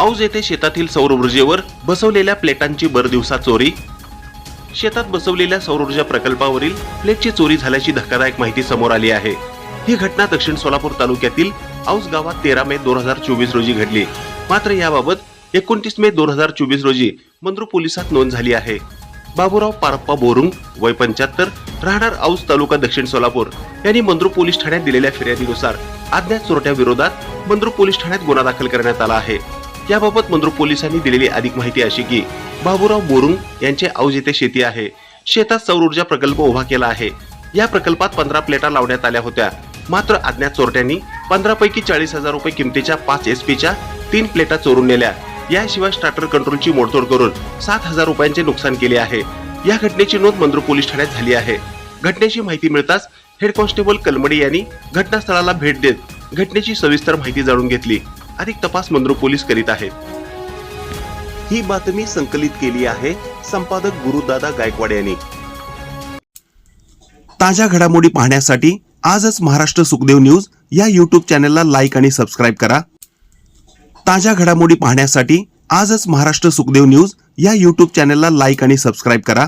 औज येथे शेतातील सौर ऊर्जेवर बसवलेल्या प्लेटांची भर दिवसा चोरी. शेतात बसवलेल्या सौर ऊर्जा प्रकल्पावरील प्लेटची चोरी झाल्याची धक्कादायक माहिती समोर आली आहे. ही घटना दक्षिण सोलापूर तालुक्यातील औस गावात तेरा मे दोन हजार चोवीस रोजी घडली. मात्र याबाबत एकोणतीस मे दोन हजार चोवीस रोजी मंद्रू पोलिसात नोंद झाली आहे. बाबूराव पारप्पा बोरुंग वय पंच्याहत्तर राहणार औस तालुका दक्षिण सोलापूर यांनी मंद्रू पोलीस ठाण्यात दिलेल्या फिर्यादीनुसार अज्ञात चोरट्या विरोधात मंद्रू पोलीस ठाण्यात गुन्हा दाखल करण्यात आला आहे. याबाबत मंद्रू पोलिसांनी दिलेली अधिक माहिती अशी की बाबूराव बोरुंग यांचे औज येथे शेती आहे. शेतात सौर ऊर्जा प्रकल्प उभा केला आहे. या प्रकल्पात पंधरा प्लेटा लावण्यात आल्या होत्या. मात्र अज्ञात चोरट्यांनी पंधरा पैकी चाळीस हजार रुपये किमतीच्या पाच एस पीच्या तीन प्लेटा चोरून नेल्या. याशिवाय स्टार्टर कंट्रोलची मोडतोड करून सात हजार रुपयांचे नुकसान केले आहे. या घटनेची नोंद मंद्रू पोलीस ठाण्यात झाली आहे. घटनेची माहिती मिळताच हेड कॉन्स्टेबल कलमडी यांनी घटनास्थळाला भेट देत घटनेची सविस्तर माहिती जाणून घेतली. अधिक तपास मंद्रो पोलीस करीत आहेत. ही बातमी संकलित केली आहे संपादक गुरुदादा गायकवाड यांनी. ताज्या घडामोडी पाहण्यासाठी आजच महाराष्ट्र सुखदेव न्यूज या यूट्यूब चॅनलला लाईक आणि सबस्क्राईब करा. ताज्या घडामोडी पाहण्यासाठी आजच महाराष्ट्र सुखदेव न्यूज या यूट्यूब चॅनलला लाईक आणि सबस्क्राईब करा.